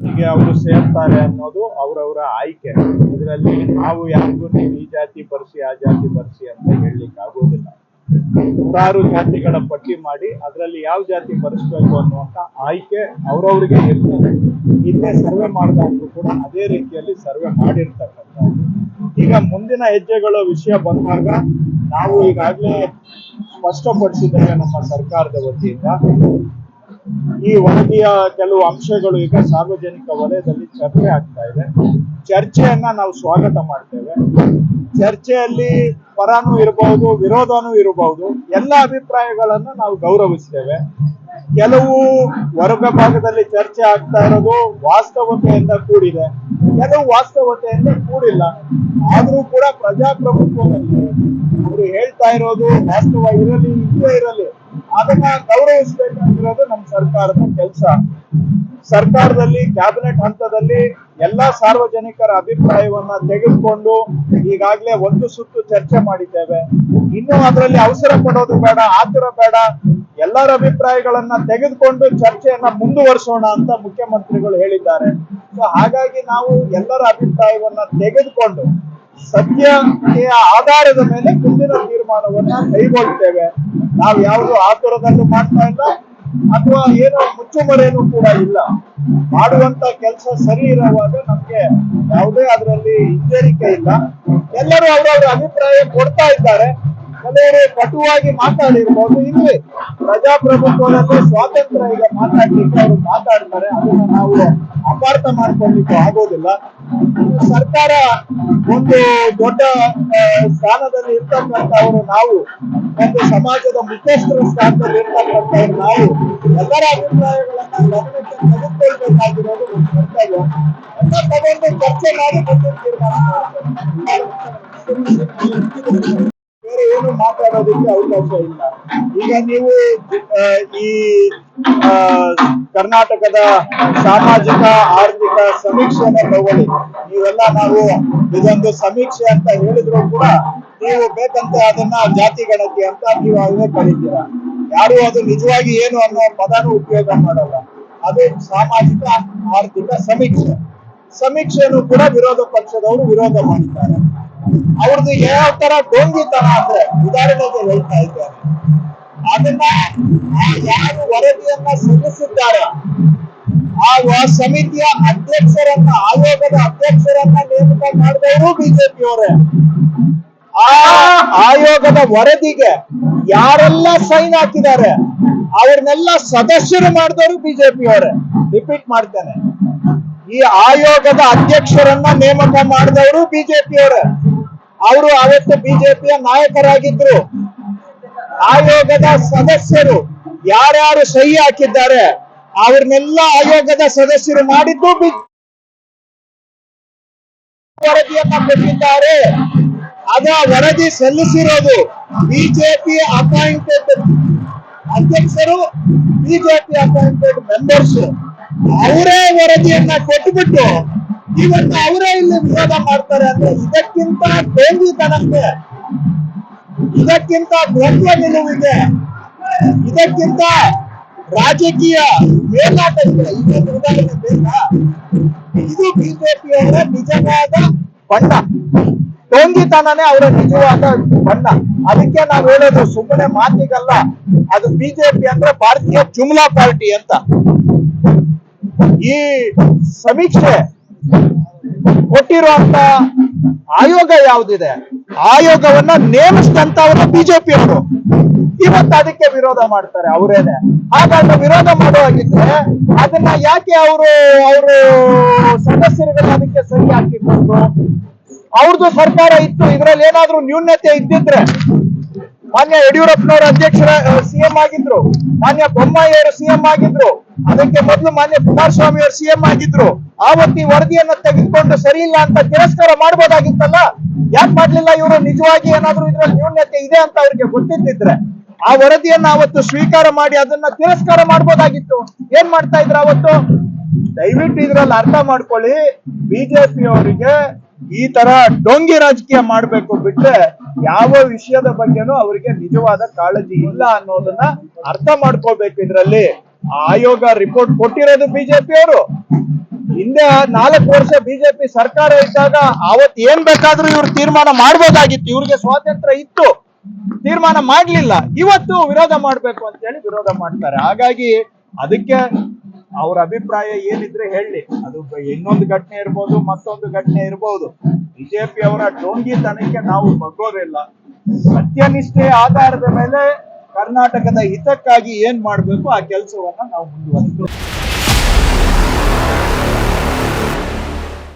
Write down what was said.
ಹೀಗೆ ಅವರು ಸೇರ್ತಾರೆ ಅನ್ನೋದು ಅವರವರ ಆಯ್ಕೆ. ಇದರಲ್ಲಿ ನಾವು ಯಾರಿಗೂ ನೀವು ಈ ಜಾತಿ ಬರ್ಸಿ, ಆ ಜಾತಿ ಬರ್ಸಿ ಅಂತ ಹೇಳಲಿಕ್ಕೆ ಆಗೋದಿಲ್ಲ. ನೂರಾರು ಜಾತಿಗಳ ಪಟ್ಟಿ ಮಾಡಿ ಅದರಲ್ಲಿ ಯಾವ ಜಾತಿ ಬರೆಸ್ಬೇಕು ಅನ್ನುವಂತ ಆಯ್ಕೆ ಅವ್ರವ್ರಿಗೆ ಇರ್ತದೆ. ಇದೇ ಸರ್ವೆ ಮಾಡಿದಾಗ ಕೂಡ ಅದೇ ರೀತಿಯಲ್ಲಿ ಸರ್ವೆ ಮಾಡಿರ್ತಕ್ಕಂಥ ಈಗ ಮುಂದಿನ ಹೆಜ್ಜೆಗಳ ವಿಷಯ ಬಂದಾಗ ನಾವು ಈಗಾಗಲೇ ಸ್ಪಷ್ಟಪಡಿಸಿದ್ದೇವೆ ನಮ್ಮ ಸರ್ಕಾರದ ವತಿಯಿಂದ. ಈ ವರದಿಯ ಕೆಲವು ಅಂಶಗಳು ಈಗ ಸಾರ್ವಜನಿಕ ವಲಯದಲ್ಲಿ ಚರ್ಚೆ ಆಗ್ತಾ ಇದೆ. ಚರ್ಚೆಯನ್ನ ನಾವು ಸ್ವಾಗತ ಮಾಡ್ತೇವೆ. ಚರ್ಚೆಯಲ್ಲಿ ಪರನೂ ಇರಬಹುದು ವಿರೋಧನೂ ಇರಬಹುದು ಎಲ್ಲ ಅಭಿಪ್ರಾಯಗಳನ್ನು ನಾವು ಗೌರವಿಸ್ತೇವೆ. ಕೆಲವು ವರ್ಗ ಭಾಗದಲ್ಲಿ ಚರ್ಚೆ ಆಗ್ತಾ ಇರೋದು ವಾಸ್ತವತೆಯಿಂದ ಕೂಡಿದೆ. ಕೆಲವು ವಾಸ್ತವತೆಯಿಂದ ಕೂಡಿಲ್ಲ. ಆದ್ರೂ ಕೂಡ ಪ್ರಜಾಪ್ರಭುತ್ವದಲ್ಲಿ ಅವರು ಹೇಳ್ತಾ ಇರೋದು ವಾಸ್ತವ ಇರಲಿ, ಇಲ್ಲೇ ಇರಲಿ. ಅದನ್ನ ಗೌರವಿಸಬೇಕಾಗಿರೋದು ನಮ್ಮ ಸರ್ಕಾರದ ಕೆಲಸ. ಸರ್ಕಾರದಲ್ಲಿ, ಕ್ಯಾಬಿನೆಟ್ ಹಂತದಲ್ಲಿ ಎಲ್ಲಾ ಸಾರ್ವಜನಿಕರ ಅಭಿಪ್ರಾಯವನ್ನ ತೆಗೆದುಕೊಂಡು ಈಗಾಗಲೇ ಒಂದು ಸುತ್ತು ಚರ್ಚೆ ಮಾಡಿದ್ದೇವೆ. ಇನ್ನು ಅದರಲ್ಲಿ ಅವಸರ ಪಡೋದು ಬೇಡ, ಆತುರ ಬೇಡ. ಎಲ್ಲರ ಅಭಿಪ್ರಾಯಗಳನ್ನ ತೆಗೆದುಕೊಂಡು ಚರ್ಚೆಯನ್ನ ಮುಂದುವರಿಸೋಣ ಅಂತ ಮುಖ್ಯಮಂತ್ರಿಗಳು ಹೇಳಿದ್ದಾರೆ. ಸೊ ಹಾಗಾಗಿ ನಾವು ಎಲ್ಲರ ಅಭಿಪ್ರಾಯವನ್ನ ತೆಗೆದುಕೊಂಡು ಸದ್ಯ ಆಧಾರದ ಮೇಲೆ ಮುಂದಿನ ತೀರ್ಮಾನವನ್ನ ಕೈಗೊಳ್ತೇವೆ. ನಾವು ಯಾವುದು ಆತುರದಲ್ಲಿ ಮಾಡ್ತಾ ಇಲ್ಲ, ಅಥವಾ ಏನೋ ಮುಚ್ಚುಮರೇನು ಕೂಡ ಇಲ್ಲ. ಮಾಡುವಂತ ಕೆಲಸ ಸರಿ ಇರುವಾಗ ನಮ್ಗೆ ಯಾವುದೇ ಅದರಲ್ಲಿ ಹಿಂಜರಿಕೆ ಇಲ್ಲ. ಎಲ್ಲರೂ ಅವರವರ ಅಭಿಪ್ರಾಯ ಕೊಡ್ತಾ ಇದ್ದಾರೆ. ಕೆಲವರು ಕಟುವಾಗಿ ಮಾತಾಡಿರ್ಬೋದು. ಇಲ್ಲಿ ಪ್ರಜಾಪ್ರಭುತ್ವದಲ್ಲಿ ಸ್ವಾತಂತ್ರ್ಯ ಈಗ ಮಾತಾಡ್ಲಿಕ್ಕೆ ಅವರು ಮಾತಾಡ್ತಾರೆ. ಅದನ್ನ ನಾವು ಅಪಾರ್ಥ ಮಾಡ್ಕೊಳ್ಲಿಕ್ಕೆ ಆಗೋದಿಲ್ಲ. ಸರ್ಕಾರ ಒಂದು ದೊಡ್ಡ ಸ್ಥಾನದಲ್ಲಿ ಇರ್ತಕ್ಕಂಥವರು ನಾವು, ಒಂದು ಸಮಾಜದ ಮುಖ್ಯಸ್ಥರ ಸ್ಥಾನದಲ್ಲಿ ಇರ್ತಕ್ಕಂಥವ್ರು ನಾವು, ಎಲ್ಲರ ಅಭಿಪ್ರಾಯಗಳನ್ನ ಗಮನಕ್ಕೆ ತೆಗೆದುಕೊಳ್ಬೇಕಾಗಿರೋದು ಒಂದು ಕರ್ತವ್ಯ. ಚರ್ಚೆ ಮಾಡಿ ಬೇರೆ ಏನು ಮಾತಾಡೋದಕ್ಕೆ ಅವಕಾಶ ಇಲ್ಲ. ಈಗ ನೀವು ಈ ಕರ್ನಾಟಕದ ಸಾಮಾಜಿಕ, ಆರ್ಥಿಕ ಸಮೀಕ್ಷೆಯನ್ನು ತಗೊಳ್ಳಿ. ನೀವೆಲ್ಲ ನಾವು ಇದೊಂದು ಸಮೀಕ್ಷೆ ಅಂತ ಹೇಳಿದ್ರು ಕೂಡ ನೀವು ಬೇಕಂತ ಅದನ್ನ ಜಾತಿ ಗಣತಿ ಅಂತ ನೀವು ಅದನ್ನೇ ಕರೀತೀರಾ? ಯಾರು ಅದು ನಿಜವಾಗಿ ಏನು ಅನ್ನೋ ಪದನೂ ಉಪಯೋಗ ಮಾಡಲ್ಲ. ಅದು ಸಾಮಾಜಿಕ, ಆರ್ಥಿಕ ಸಮೀಕ್ಷೆ. ಸಮೀಕ್ಷೆಯನ್ನು ಕೂಡ ವಿರೋಧ ಪಕ್ಷದವರು ವಿರೋಧ ಮಾಡಿದ್ದಾರೆ. ಅವ್ರದ್ದು ಯಾವ ತರ ಡೋಂಗಿತನ ಅಂದ್ರೆ, ಉದಾಹರಣೆಗೆ ಹೇಳ್ತಾ ಇದ್ದಾರೆ ಅದನ್ನ ಯಾರು ವರದಿಯನ್ನ ಸಲ್ಲಿಸಿದ್ದಾರೆ? ಆ ಸಮಿತಿಯ ಅಧ್ಯಕ್ಷರನ್ನ, ಆಯೋಗದ ಅಧ್ಯಕ್ಷರನ್ನ ನೇಮಕ ಮಾಡಿದವರು ಬಿಜೆಪಿಯವರೇ. ಆ ಆಯೋಗದ ವರದಿಗೆ ಯಾರೆಲ್ಲ ಸೈನ್ ಹಾಕಿದ್ದಾರೆ, ಅವ್ರನ್ನೆಲ್ಲ ಸದಸ್ಯರು ಮಾಡಿದವರು ಬಿಜೆಪಿಯವರೇ. ರಿಪೀಟ್ ಮಾಡ್ತೇನೆ. ಈ ಆಯೋಗದ ಅಧ್ಯಕ್ಷರನ್ನ ನೇಮಕ ಮಾಡಿದವರು ಬಿಜೆಪಿಯವರೇ. ಅವರು ಅವತ್ತು ಬಿಜೆಪಿಯ ನಾಯಕರಾಗಿದ್ರು. ಆಯೋಗದ ಸದಸ್ಯರು ಯಾರ್ಯಾರು ಸಹಿ ಹಾಕಿದ್ದಾರೆ, ಅವ್ರನ್ನೆಲ್ಲ ಆಯೋಗದ ಸದಸ್ಯರು ಮಾಡಿದ್ದು ವರದಿಯನ್ನ ಕೊಟ್ಟಿದ್ದಾರೆ. ಅದ ವರದಿ ಸಲ್ಲಿಸಿರೋದು ಬಿಜೆಪಿ ಅಪಾಯಿಂಟೆಡ್ ಅಧ್ಯಕ್ಷರು, ಬಿಜೆಪಿ ಅಪಾಯಿಂಟೆಡ್ ಮೆಂಬರ್ಸ್. ಅವರೇ ವರದಿಯನ್ನ ಕೊಟ್ಟುಬಿಟ್ಟು ಇವತ್ತು ಅವರೇ ಇಲ್ಲಿ ವಿರೋಧ ಮಾಡ್ತಾರೆ ಅಂದ್ರೆ ಇದಕ್ಕಿಂತ ಡೋಂಗಿತನಕ್ಕೆ ಇದಕ್ಕಿಂತ ದ್ವಂದ್ವ ನಿಲುವಿದೆ. ಇದಕ್ಕಿಂತ ರಾಜಕೀಯ ಮೇಲ್ನಾಟ ಇದೆ ಬೇಕಾ? ಇದು ಬಿಜೆಪಿಯವರ ನಿಜವಾದ ಬಣ್ಣ. ಟೋಂಗಿತನನೇ ಅವರ ನಿಜವಾದ ಬಣ್ಣ. ಅದಕ್ಕೆ ನಾವು ಹೇಳೋದು ಸುಮ್ಮನೆ ಮಾತಿಗಲ್ಲ. ಅದು ಬಿಜೆಪಿ ಅಂದ್ರೆ ಭಾರತೀಯ ಜುಮ್ಲಾ ಪಾರ್ಟಿ ಅಂತ. ಈ ಸಮೀಕ್ಷೆ ಕೊಟ್ಟಿರುವಂತ ಆಯೋಗ ಯಾವ್ದಿದೆ? ಆಯೋಗವನ್ನ ನೇಮಿಸಿದಂತವರು ಬಿಜೆಪಿ ಅವರು ಇವತ್ತು ಅದಕ್ಕೆ ವಿರೋಧ ಮಾಡ್ತಾರೆ ಅವರೇನೆ. ಹಾಗಾದ್ರೆ ವಿರೋಧ ಮಾಡುವಾಗಿದ್ರೆ ಅದನ್ನ ಯಾಕೆ ಅವರು ಅವರು ಸದಸ್ಯರುಗಳು ಅದಕ್ಕೆ ಸರಿ ಹಾಕಿದ್ರು ಅವ್ರದ್ದು ಸರ್ಕಾರ ಇತ್ತು, ಇದ್ರಲ್ಲಿ ಏನಾದ್ರೂ ನ್ಯೂನ್ಯತೆ ಇದ್ದಿದ್ರೆ ಮಾನ್ಯ ಯಡಿಯೂರಪ್ಪನವರು ಅಧ್ಯಕ್ಷರ ಸಿಎಂ ಆಗಿದ್ರು, ಮಾನ್ಯ ಬೊಮ್ಮಾಯಿ ಅವರು ಸಿಎಂ ಆಗಿದ್ರು, ಅದಕ್ಕೆ ಮೊದಲು ಮಾನ್ಯ ಕುಮಾರಸ್ವಾಮಿ ಅವರು ಸಿಎಂ ಆಗಿದ್ರು ಆವತ್ತು ವರದಿಯನ್ನ ತೆಗೆದುಕೊಂಡು ಸರಿ ಇಲ್ಲ ಅಂತ ತಿರಸ್ಕಾರ ಮಾಡ್ಬೋದಾಗಿತ್ತಲ್ಲ? ಯಾಕೆ ಮಾಡ್ಲಿಲ್ಲ ಇವರು? ನಿಜವಾಗಿ ಏನಾದ್ರು ಇದ್ರಲ್ಲಿ ನ್ಯೂನ್ಯತೆ ಇದೆ ಅಂತ ಅವ್ರಿಗೆ ಗೊತ್ತಿದ್ದಿದ್ರೆ ಆ ವರದಿಯನ್ನ ಅವತ್ತು ಸ್ವೀಕಾರ ಮಾಡಿ ಅದನ್ನ ತಿರಸ್ಕಾರ ಮಾಡ್ಬೋದಾಗಿತ್ತು. ಏನ್ ಮಾಡ್ತಾ ಇದ್ರ ಅವತ್ತು ದಯವಿಟ್ಟು ಇದ್ರಲ್ಲಿ ಅರ್ಥ ಮಾಡ್ಕೊಳ್ಳಿ. ಬಿಜೆಪಿ ಅವರಿಗೆ ಈ ತರ ಡೊಂಗಿ ರಾಜಕೀಯ ಮಾಡ್ಬೇಕು ಬಿಟ್ರೆ ಯಾವ ವಿಷಯದ ಬಗ್ಗೆನೂ ಅವರಿಗೆ ನಿಜವಾದ ಕಾಳಜಿ ಇಲ್ಲ ಅನ್ನೋದನ್ನ ಅರ್ಥ ಮಾಡ್ಕೋಬೇಕು ಇದ್ರಲ್ಲಿ. ಆಯೋಗ ರಿಪೋರ್ಟ್ ಕೊಟ್ಟಿರೋದು ಬಿಜೆಪಿ ಅವರು ಹಿಂದೆ ನಾಲ್ಕು ವರ್ಷ ಬಿಜೆಪಿ ಸರ್ಕಾರ ಇದ್ದಾಗ ಅವತ್ ಏನ್ ಬೇಕಾದ್ರೂ ಇವ್ರು ತೀರ್ಮಾನ ಮಾಡ್ಬೋದಾಗಿತ್ತು ಇವ್ರಿಗೆ ಸ್ವಾತಂತ್ರ್ಯ ಇತ್ತು. ತೀರ್ಮಾನ ಮಾಡ್ಲಿಲ್ಲ. ಇವತ್ತು ವಿರೋಧ ಮಾಡ್ಬೇಕು ಅಂತ ಹೇಳಿ ವಿರೋಧ ಮಾಡ್ತಾರೆ. ಹಾಗಾಗಿ ಅದಕ್ಕೆ ಅವ್ರ ಅಭಿಪ್ರಾಯ ಏನಿದ್ರೆ ಹೇಳಿ. ಅದು ಇನ್ನೊಂದು ಘಟನೆ ಇರ್ಬೋದು, ಮತ್ತೊಂದು ಘಟನೆ ಇರ್ಬೋದು. ಬಿಜೆಪಿ ಅವರ ಡೋಂಗಿತನಕ್ಕೆ ನಾವು ಬಗ್ಗೋದಿಲ್ಲ. ಸತ್ಯನಿಷ್ಠೆ ಆಧಾರದ ಮೇಲೆ ಕರ್ನಾಟಕದ ಹಿತಕ್ಕಾಗಿ ಏನ್ ಮಾಡ್ಬೇಕು ಆ ಕೆಲಸವನ್ನ ನಾವು ಮುಂದುವರಿಸ್ತೀವಿ